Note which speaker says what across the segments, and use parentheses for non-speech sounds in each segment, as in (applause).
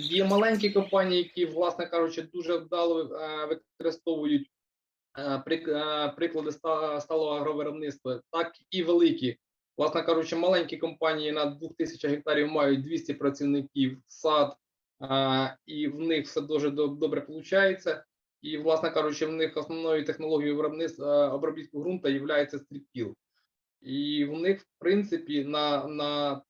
Speaker 1: Є маленькі компанії, які, власне кажучи, дуже вдало е, використовують е, е, приклади сталого агровиробництва, так і великі. Власне кажучи, маленькі компанії на 2000 гектарів мають 200 працівників, сад, і в них все дуже добре виходить. І, власне кажучи, в них основною технологією виробництва обробітку ґрунту є стріпкіл. І в них, в принципі, на, на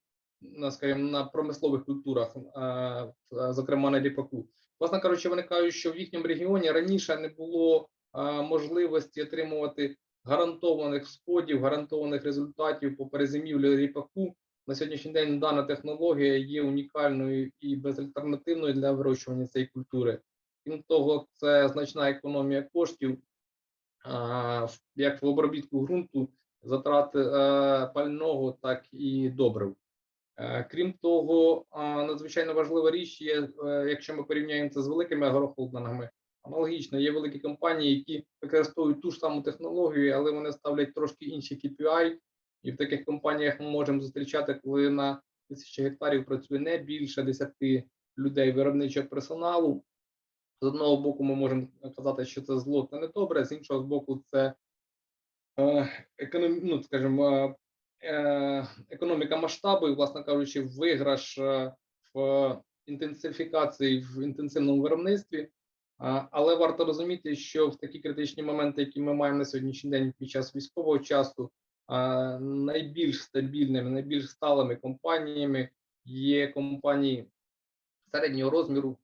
Speaker 1: скажімо, на промислових культурах, е, е, зокрема на ріпаку, власне кажучи, вони кажуть, що в їхньому регіоні раніше не було е, можливості отримувати гарантованих сходів, гарантованих результатів по перезимівлі ріпаку. На сьогоднішній день дана технологія є унікальною і безальтернативною для вирощування цієї культури. Крім того, це значна економія коштів, як в обробітку ґрунту, затрати е, пального, так і добрив. Е, Крім того, надзвичайно важлива річ є, е, якщо ми порівняємо це з великими агрохолдингами, аналогічно є великі компанії, які використовують ту ж саму технологію, але вони ставлять трошки інші KPI, і в таких компаніях ми можемо зустрічати, коли на тисячі гектарів працює не більше 10 людей виробничого персоналу. З одного боку, ми можемо казати, що це зло та не добре, з іншого боку, це е, економ, ну, скажімо, економіка масштабу, і, власне кажучи, виграш е, в інтенсифікації в інтенсивному виробництві. Але варто розуміти, що в такі критичні моменти, які ми маємо на сьогоднішній день під час військового часу, найбільш стабільними, найбільш сталими компаніями є компанії середнього розміру,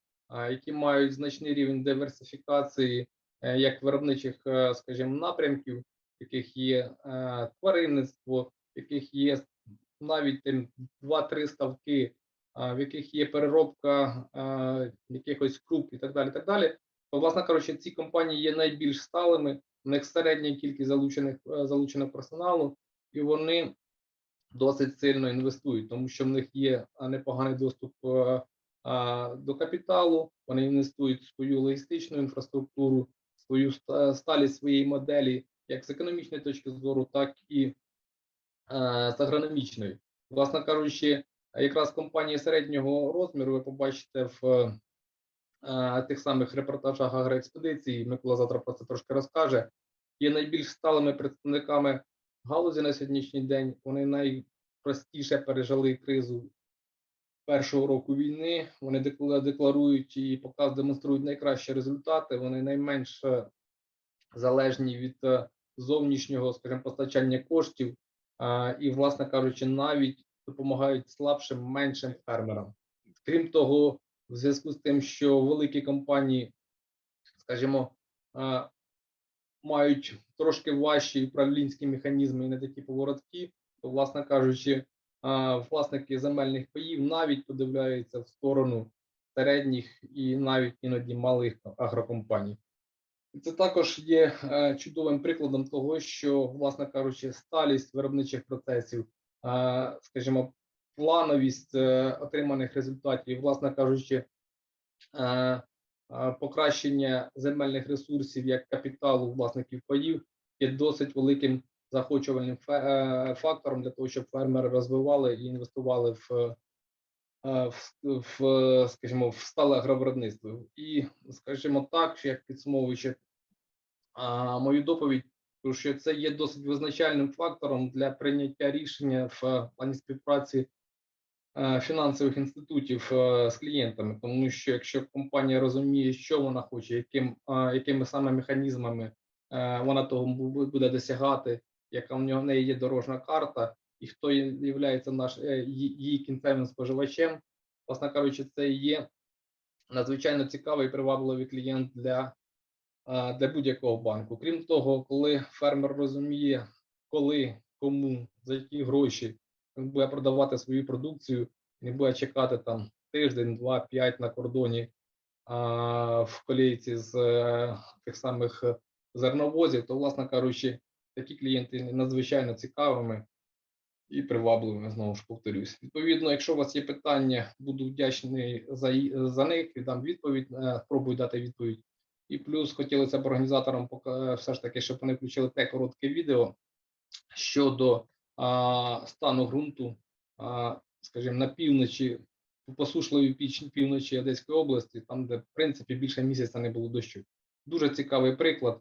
Speaker 1: які мають значний рівень диверсифікації е, як виробничих, е, скажімо, напрямків, яких є е, тваринництво, яких є навіть там 2-3 ставки, в яких є переробка якихось круп і так далі. Так далі. То, власне кажучи, ці компанії є найбільш сталими, в них середня кількість залучених е, залученого персоналу, і вони досить сильно інвестують, тому що в них є непоганий доступ е, до капіталу. Вони інвестують в свою логістичну інфраструктуру, свою сталість своєї моделі, як з економічної точки зору, так і з агрономічної. Власне кажучи, якраз компанії середнього розміру ви побачите в е, тих самих репортажах агроекспедиції. Микола завтра про це трошки розкаже. Є найбільш сталими представниками галузі на сьогоднішній день. Вони найпростіше пережили кризу першого року війни. Вони декла- декларують і показ демонструють найкращі результати. Вони найменш е, залежні від е, зовнішнього, скажімо, постачання коштів, і, власне кажучи, навіть допомагають слабшим, меншим фермерам. Крім того, в зв'язку з тим, що великі компанії, скажімо, мають трошки важчі управлінські механізми і не такі поворотки, то, власне кажучи, власники земельних паїв навіть подивляються в сторону середніх і навіть іноді малих агрокомпаній. Це також є е, чудовим прикладом того, що, власне кажучи, сталість виробничих процесів, е, скажімо, плановість е, отриманих результатів, власне кажучи, покращення земельних ресурсів як капіталу власників паїв є досить великим захочувальним фактором для того, щоб фермери розвивали і інвестували в, в, скажімо, в стале агровиробництво. І, скажімо так, як підсумовуючи мою доповідь, тому що це є досить визначальним фактором для прийняття рішення в плані співпраці е, фінансових інститутів е, з клієнтами, тому що якщо компанія розуміє, що вона хоче, яким, е, якими саме механізмами е, вона того буде досягати, яка в нього в неї є дорожна карта, і хто є наш е, її кінцевим споживачем, власне кажучи, це є надзвичайно цікавий і привабливий клієнт для для будь-якого банку. Крім того, коли фермер розуміє, коли, кому, за які гроші він буде продавати свою продукцію, не буде чекати там тиждень, два, п'ять на кордоні а, в колійці з е, тих самих е, зерновозів, то, власне кажучи, такі клієнти надзвичайно цікавими і привабливими, знову ж повторюсь. Відповідно, якщо у вас є питання, буду вдячний за, за них, віддам відповідь, е, спробую дати відповідь. І плюс хотілося б організаторам все ж таки, щоб вони включили те коротке відео щодо а, стану ґрунту, а, скажімо, на півночі посушливій піч- півночі Одеської області, там, де в принципі більше місяця не було дощу. Дуже цікавий приклад.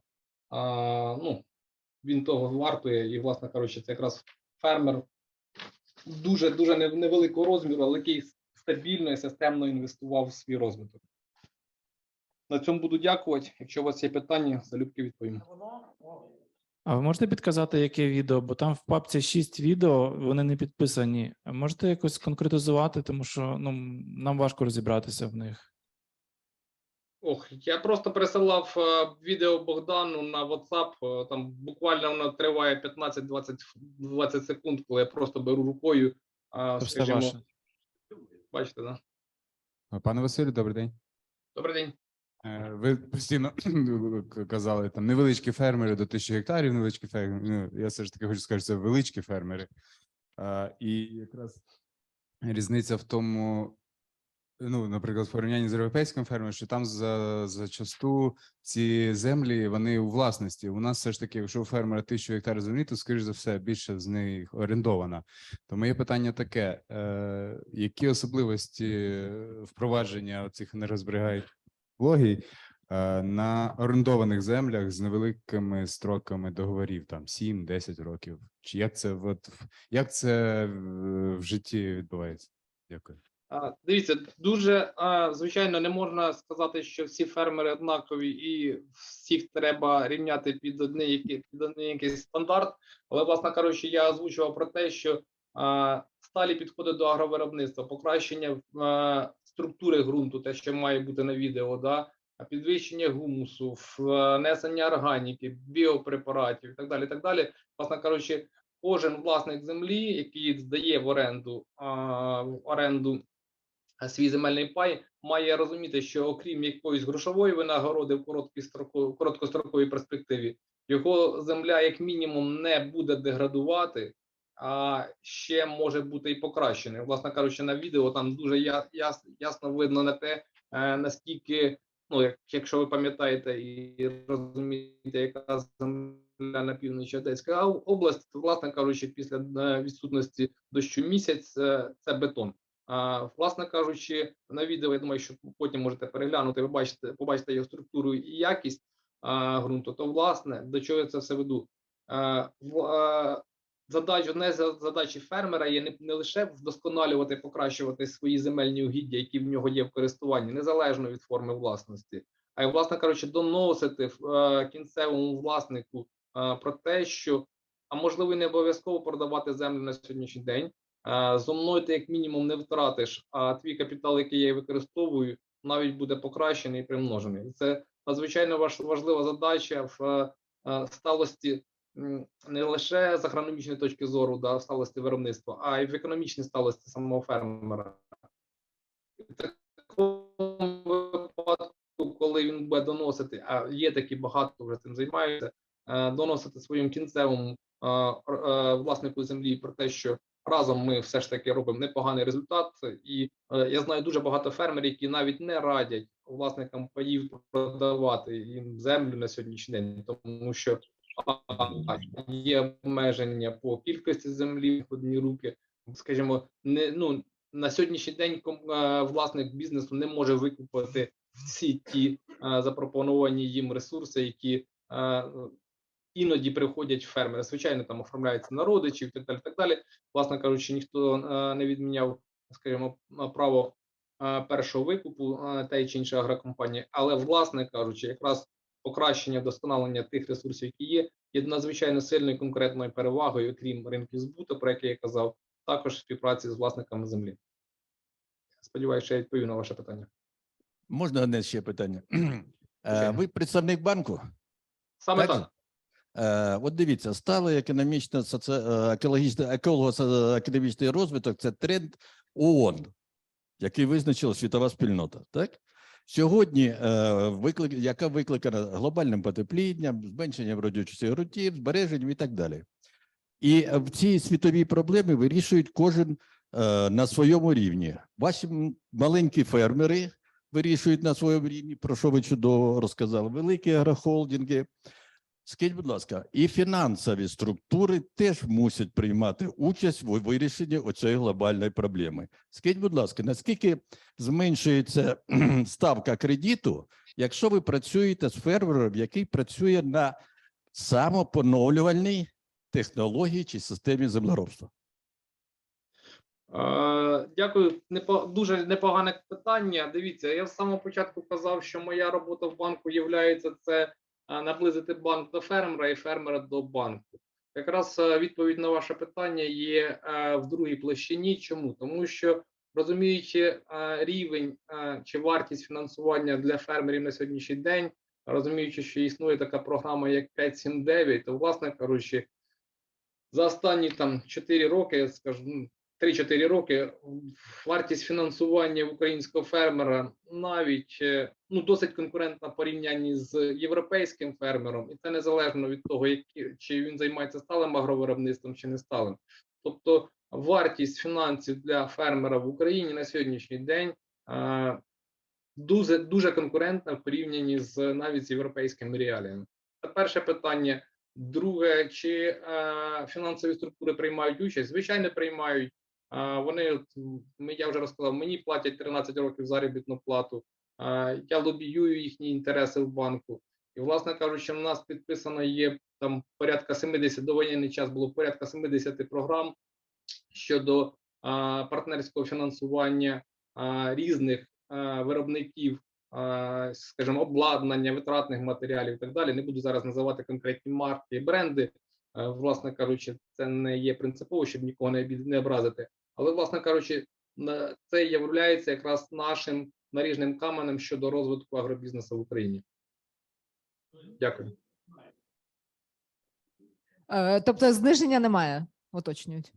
Speaker 1: А, ну, він того вартує, і, власне кажучи, це якраз фермер дуже дуже невеликого розміру, але який стабільно і системно інвестував в свій розвиток. На цьому буду дякувати. Якщо у вас є питання, залюбки відповім.
Speaker 2: А ви можете підказати, яке відео? Бо там в папці 6 відео, вони не підписані. Можете якось конкретизувати, тому що ну, нам важко розібратися в них.
Speaker 1: Ох, я просто присилав е, відео Богдану на WhatsApp. е, Там буквально воно триває 15-20 секунд, коли я просто беру рукою. А, скажімо,
Speaker 2: ваше.
Speaker 1: бачите, да?
Speaker 3: Пане Василю, добрий день.
Speaker 1: Добрий день.
Speaker 3: Е, Ви постійно (clears throat) казали там невеличкі фермери до тисячі гектарів, невеличкі фермери. Ну, я все ж таки хочу сказати, що це величкі фермери. А, І якраз різниця в тому, ну, наприклад, в порівнянні з європейським фермером, що там за, зачасту ці землі вони у власності. У нас все ж таки, якщо у фермера тисячу гектарів землі, то скоріш за все більше з них орендована. То моє питання таке: е, які особливості впровадження цих енергозберігаючих технологій е, на орендованих землях з невеликими строками договорів, там 7-10 років? Чи як це от, як це в, житті відбувається? Дякую.
Speaker 1: Дивіться, дуже звичайно не можна сказати, що всі фермери однакові і всіх треба рівняти під який- під один якийсь стандарт. Але, власне кажучи, я озвучував про те, що сталі підходи до агровиробництва, покращення структури ґрунту, те, що має бути на відео, да, підвищення гумусу, внесення органіки, біопрепаратів і так далі. Так далі. Власне кажучи, кожен власник землі, який здає в оренду в оренду свій земельний пай, має розуміти, що окрім якоїсь грошової винагороди в короткостроковій перспективі, його земля як мінімум не буде деградувати, а ще може бути і покращеною. Власне кажучи, на відео там дуже яс, ясно видно на те, е, наскільки, ну як, якщо ви пам'ятаєте і розумієте, яка земля на півночі Одеської об- області, то, власне кажучи, після е, відсутності дощу місяць е, це бетон. А, власне кажучи, на відео я думаю, що потім можете переглянути, ви бачите, побачите його структуру і якість а, ґрунту. То власне до чого я це все веду? А, в, а, задач, одне з задачі фермера є не, не лише вдосконалювати, покращувати свої земельні угіддя, які в нього є в користуванні, незалежно від форми власності, а й, власне кажучи, доносити е, кінцевому власнику е, про те, що а можливо не обов'язково продавати землю на сьогоднішній день. Е, Зо мною ти як мінімум не втратиш, а твій капітал, який я використовую, навіть буде покращений і примножений. Це надзвичайно важ- важлива задача в е, сталості не лише з агрономічної точки зору, да, сталості виробництва, а й в економічній сталості самого фермера. В такому випадку, коли він буде доносити, а є такі багато вже цим займаються, е, доносити своїм кінцевому е, е, власнику землі про те, що разом ми все ж таки робимо непоганий результат. І я знаю дуже багато фермерів, які навіть не радять власникам паїв продавати їм землю на сьогоднішній день, тому що є обмеження по кількості землі в одні руки. Скажімо, не ну на сьогоднішній день е, власник бізнесу не може викупити всі ті е, запропоновані їм ресурси, які е, іноді приходять фермери. Звичайно, там оформляються на родичів так далі. Так далі. Власне кажучи, ніхто не відміняв, скажімо, право першого викупу та чи іншої агрокомпанії, але власне кажучи, якраз покращення вдосконалення тих ресурсів, які є, є надзвичайно сильною конкретною перевагою, крім ринків збуту, про які я казав, також співпраці з власниками землі. Сподіваюся, я відповів на ваше питання.
Speaker 4: Можна одне ще питання? (clears throat) Е, Ви представник банку?
Speaker 1: Саме
Speaker 4: Так
Speaker 1: так.
Speaker 4: Е, От дивіться, сталий економічно е, еколого-економічний розвиток це тренд ООН, який визначила світова спільнота. Так сьогодні, е, виклик, яка викликана глобальним потеплінням, зменшенням родючості ґрунтів, збереженням і так далі. І е, в ці світові проблеми вирішують кожен е, на своєму рівні. Ваші маленькі фермери вирішують на своєму рівні, про що ви чудово розказали. Великі агрохолдинги, Скажіть, будь ласка, і фінансові структури теж мусять приймати участь у вирішенні оцієї глобальної проблеми. Скажіть, будь ласка, наскільки зменшується (clears throat) ставка кредиту, якщо ви працюєте з фермером, який працює на самопоновлювальній технології чи системі землеробства?
Speaker 1: Дякую. Дуже непогане питання. Дивіться, я з самого початку казав, що моя робота в банку є це наблизити банк до фермера і фермера до банку. Якраз е, відповідь на ваше питання є е, в другій площині. Чому? Тому що розуміючи е, рівень чи вартість фінансування для фермерів на сьогоднішній день, розуміючи, що існує така програма, як 5.7.9, то, власне кажучи, за останні там 4 роки, скажу, ну, 3-4 роки вартість фінансування українського фермера навіть е, ну досить конкурентна в порівнянні з європейським фермером, і це незалежно від того, які чи він займається сталим агровиробництвом чи не сталим. Тобто вартість фінансів для фермера в Україні на сьогоднішній день е, дуже дуже конкурентна в порівнянні з навіть з європейськими реаліями. Це перше питання. Друге, чи е, фінансові структури приймають участь? Звичайно, приймають. Вони, я вже розказав, мені платять 13 років заробітну плату. Я лобіюю їхні інтереси в банку. І, власне кажучи, в нас підписано є там порядка 70, до воєнний час було порядка 70 програм щодо партнерського фінансування різних виробників скажімо, обладнання, витратних матеріалів і так далі. Не буду зараз називати конкретні марки і бренди. Е, Власне кажучи, це не є принципово, щоб нікого не не образити. Але, власне кажучи, це є якраз нашим наріжним каменем щодо розвитку агробізнесу в Україні. Дякую.
Speaker 5: Е, Тобто зниження немає, уточнюють.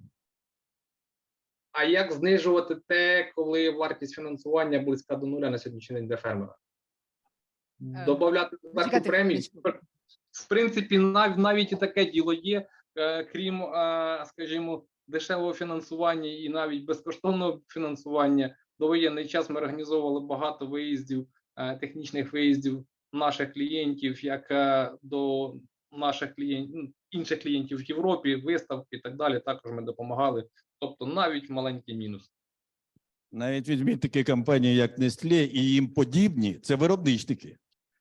Speaker 1: А як знижувати те, коли вартість фінансування близька до нуля на сьогоднішній день для фермера?
Speaker 5: Е,
Speaker 1: Добавляти премії. В принципі, нав, навіть і таке діло є, е, крім, е, скажімо, дешевого фінансування і навіть безкоштовного фінансування. До воєнний час ми організовували багато виїздів, е, технічних виїздів наших клієнтів, як до наших клієнтів інших клієнтів в Європі, виставки і так далі. Також ми допомагали. Тобто, навіть маленький мінус.
Speaker 4: Навіть візьміть такі компанії, як Nestlé і їм подібні, це виробничники.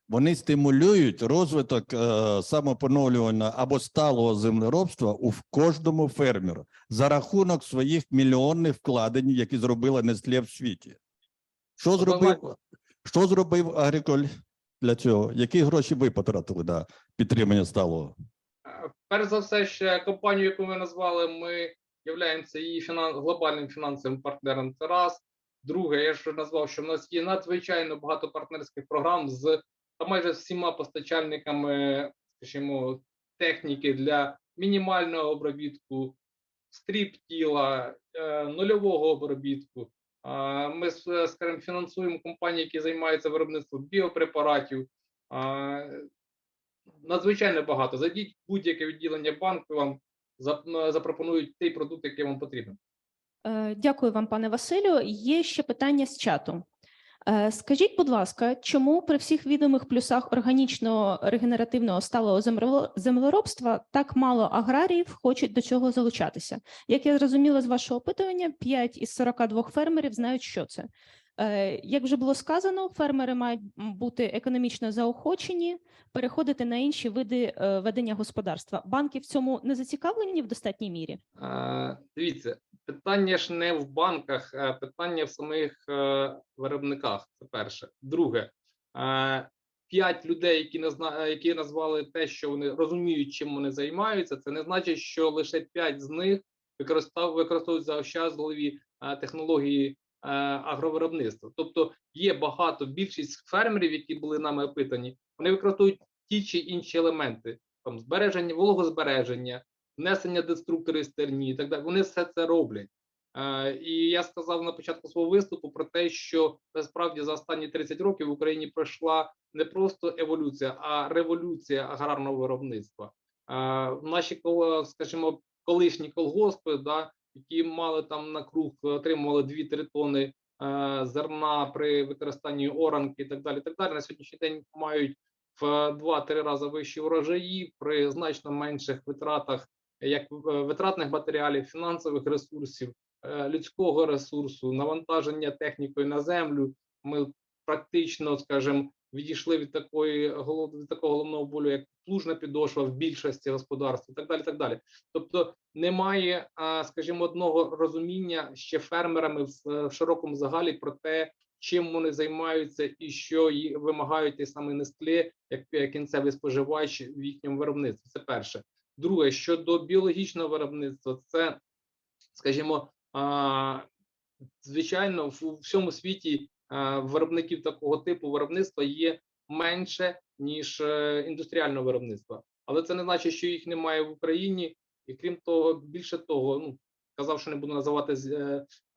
Speaker 4: Вони стимулюють розвиток е, самопоновлювального або сталого землеробства у кожному фермеру за рахунок своїх мільйонних вкладень, які зробила Nestlé в світі. Що зробив, що зробив Агриколь для цього? Які гроші ви потратили на підтримання сталого?
Speaker 1: Е, Перш за все, ще компанію, яку ви назвали, ми являємося її фінан... глобальним фінансовим партнером. Це раз. Друге, я ж назвав, що в нас є надзвичайно багато партнерських програм з майже всіма постачальниками, скажімо, техніки для мінімального обробітку, стріп тіла, е, нульового обробітку. Ми, скажімо, фінансуємо компанії, які займаються виробництвом біопрепаратів. Надзвичайно багато. Зайдіть будь-яке відділення банку, вам запропонують той продукт, який вам потрібен.
Speaker 6: Е, Дякую вам, пане Василю. Є ще питання з чату. Е, Скажіть, будь ласка, чому при всіх відомих плюсах органічного регенеративного сталого землеро- землеробства так мало аграріїв хочуть до цього залучатися? Як я зрозуміла з вашого опитування, 5 із 42 фермерів знають, що це. Е, Як вже було сказано, фермери мають бути економічно заохочені, переходити на інші види е, ведення господарства. Банки в цьому не зацікавлені в достатній мірі?
Speaker 1: Е, Дивіться, питання ж не в банках, питання в самих е, виробниках. Це перше. Друге, е, п'ять людей, які назна, які назвали те, що вони розуміють, чим вони займаються. Це не значить, що лише п'ять з них використовують заощадливі е, технології е, агровиробництва. Тобто є багато більшість фермерів, які були нами опитані, вони використовують ті чи інші елементи там збереження, вологозбереження, внесення деструкторів стерні і так далі. Вони все це роблять. Е, і я сказав на початку свого виступу про те, що насправді за останні 30 років в Україні пройшла не просто еволюція, а революція аграрного виробництва. Е, наші скажімо, колишні колгоспи, да, які мали там на круг, отримували 2-3 тони е, зерна при використанні оранки і так далі. Так далі на сьогоднішній день мають в 2-3 рази вищі урожаї при значно менших витратах, як е, витратних матеріалів, фінансових ресурсів, е, людського ресурсу, навантаження технікою на землю. Ми практично, скажімо, відійшли від такої від такого головного болю, як плужна підошва в більшості господарств, і так далі. Так далі. Тобто немає, скажімо, одного розуміння ще фермерами в, е, широкому загалі про те, чим вони займаються і що вимагають ті саме Нестле, як кінцевий споживач в їхньому виробництві. Це перше. Друге, щодо біологічного виробництва, це, скажімо, звичайно, в всьому світі виробників такого типу виробництва є менше ніж е, індустріального виробництва, але це не значить, що їх немає в Україні. І крім того, більше того, ну казав, що не буду називати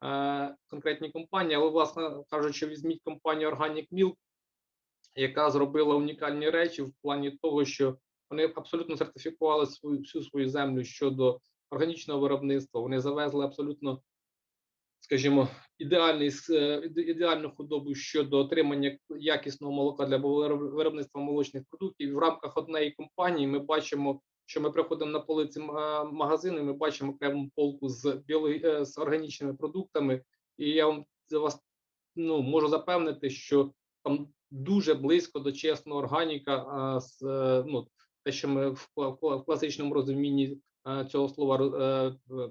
Speaker 1: е, конкретні компанії, але власне кажучи, візьміть компанію Organic Milk, яка зробила унікальні речі в плані того, що вони абсолютно сертифікували свою всю свою землю щодо органічного виробництва. Вони завезли абсолютно, скажімо, ідеальний е, іде- ідеальну худобу щодо отримання якісного молока для вироб- виробництва молочних продуктів. В рамках однієї компанії ми бачимо, що ми приходимо на полиці е, магазину, ми бачимо окрему полку з біологі... е, з органічними продуктами. І я вам за вас ну можу запевнити, що там дуже близько до чесного органіка, а, з, ну те, що ми в, в в класичному розумінні е, цього слова е, е,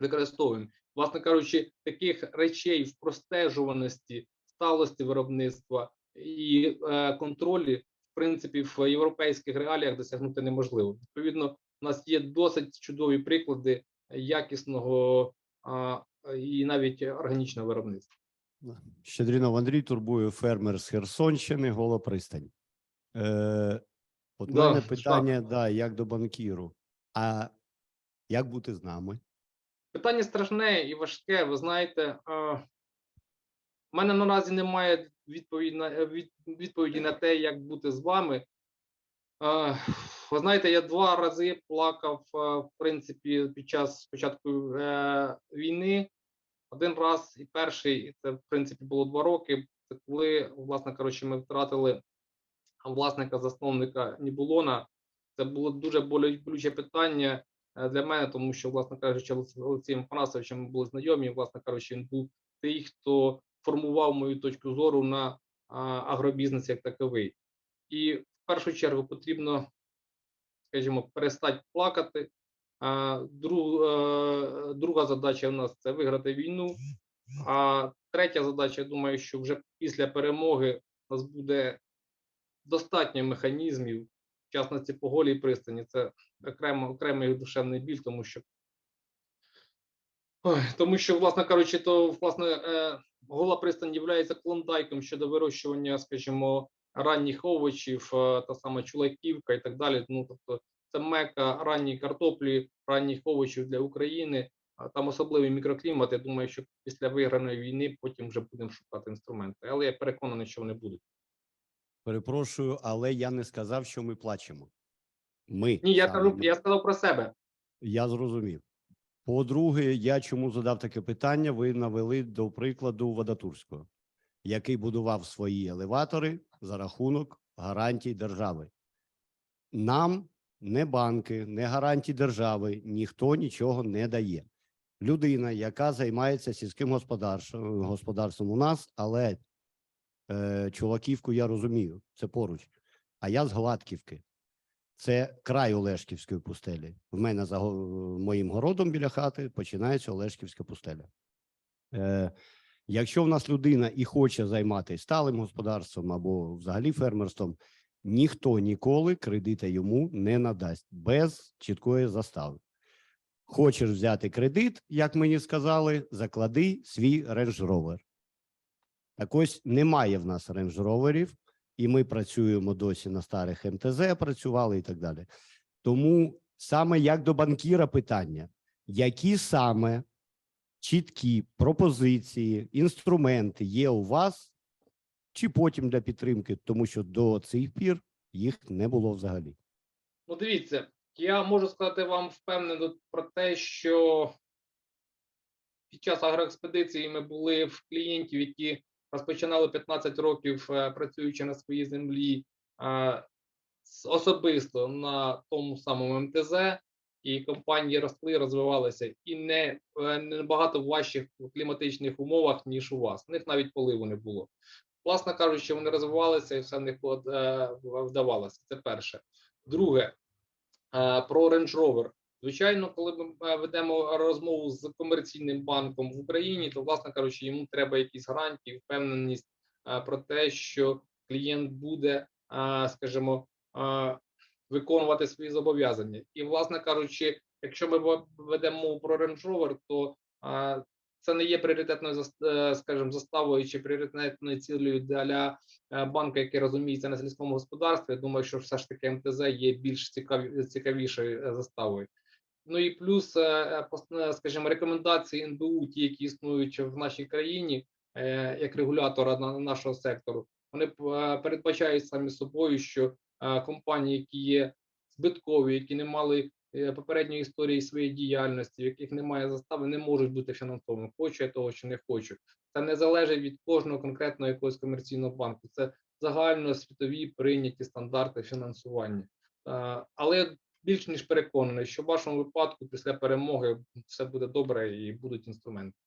Speaker 1: використовуємо. Власне кажучи, таких речей в простежуваності, сталості виробництва і е, контролі, в принципі, в європейських реаліях досягнути неможливо. Відповідно, у нас є досить чудові приклади якісного а, і навіть органічного виробництва.
Speaker 7: Щедрінов Андрій турбує фермер з Херсонщини, Гола пристань. Е, от
Speaker 1: Да,
Speaker 7: мене
Speaker 1: так.
Speaker 7: питання, да, як до банкіру. А як бути з нами?
Speaker 1: Питання страшне і важке. Ви знаєте, а, в мене наразі немає відповіді на е, від, відповіді на те, як бути з вами. А, ви знаєте, я два рази плакав, а, в принципі, під час спочатку е, війни. Один раз і перший, і це в принципі було два роки. Це коли, власне кажучи, ми втратили власника засновника Нібулона. Це було дуже болюче питання е, для мене, тому що, власне кажучи, Олег- Олексієм Панасовичем ми були знайомі. Власне кажучи, він був той, хто формував мою точку зору на агробізнес як таковий. І в першу чергу потрібно, скажімо, перестати плакати. Друг, е, друга задача у нас це виграти війну. А третя задача, я думаю, що вже після перемоги у нас буде достатньо механізмів, в частності по голій пристані. Це окремо окремий душевний біль, тому що тому що, власне кажучи, то власне е, гола пристань є клондайком щодо вирощування, скажімо, ранніх овочів, е, та сама чулаківка і так далі. Ну тобто, це мека ранньої картоплі, ранніх овочів для України. Там особливий мікроклімат. Я думаю, що після виграної війни потім вже будемо шукати інструменти. Але я переконаний, що вони будуть.
Speaker 7: Перепрошую, але я не сказав, що ми плачемо. Ми.
Speaker 1: Ні, я кажу, я сказав про себе.
Speaker 7: Я зрозумів. По-друге, я чому задав таке питання? Ви навели до прикладу Водотурського, який будував свої елеватори за рахунок гарантій держави. Нам не банки, не гарантії держави, ніхто нічого не дає. Людина, яка займається сільським господарством, господарством у нас, але е, Чулаківку я розумію, це поруч. А я з Гладківки. Це край Олешківської пустелі. В мене за моїм городом біля хати починається Олешківська пустеля. Е, якщо в нас людина і хоче займатися сталим господарством або взагалі фермерством, ніхто ніколи кредита йому не надасть без чіткої застави. Хочеш взяти кредит, як мені сказали, заклади свій Rover. Так ось немає в нас Range Roverів, і ми працюємо досі на старих МТЗ, працювали і так далі. Тому саме як до банкіра питання, які саме чіткі пропозиції, інструменти є у вас, чи потім для підтримки, тому що до цих пір їх не було взагалі.
Speaker 1: Ну, дивіться, я можу сказати вам впевнено про те, що під час агроекспедиції ми були в клієнтів, які розпочинали 15 років е, працюючи на своїй землі, е, особисто на тому самому МТЗ, і компанії росли, розвивалися і не, е, набагато в важчих кліматичних умовах, ніж у вас. У них навіть поливу не було. Власне кажучи, вони розвивалися і все в них вдавалося. Це перше. Друге, про Range Rover. Звичайно, коли ми е, ведемо розмову з комерційним банком в Україні, то, власне кажучи, йому треба якісь гарантії, впевненість е, про те, що клієнт буде, е, скажімо, виконувати свої зобов'язання. І, власне кажучи, якщо ми ведемо про Range Rover, то це не є пріоритетною скажімо, заставою чи пріоритетною цілею для банка, який розуміється на сільському господарстві. Я думаю, що все ж таки МТЗ є більш цікаві, цікавішою заставою. Ну і плюс, е, е, е, скажімо, рекомендації НБУ, ті, які існують в нашій країні, як регулятора нашого сектору, вони передбачають самі собою, що компанії, які є збиткові, які не мали попередньої історії своєї діяльності, в яких немає застави, не можуть бути фінансованими. Хочу я того чи не хочу. Це не залежить від кожного конкретного якогось комерційного банку. Це загальносвітові прийняті стандарти фінансування. Але більш ніж переконаний, що в вашому випадку після перемоги все буде добре і будуть інструменти.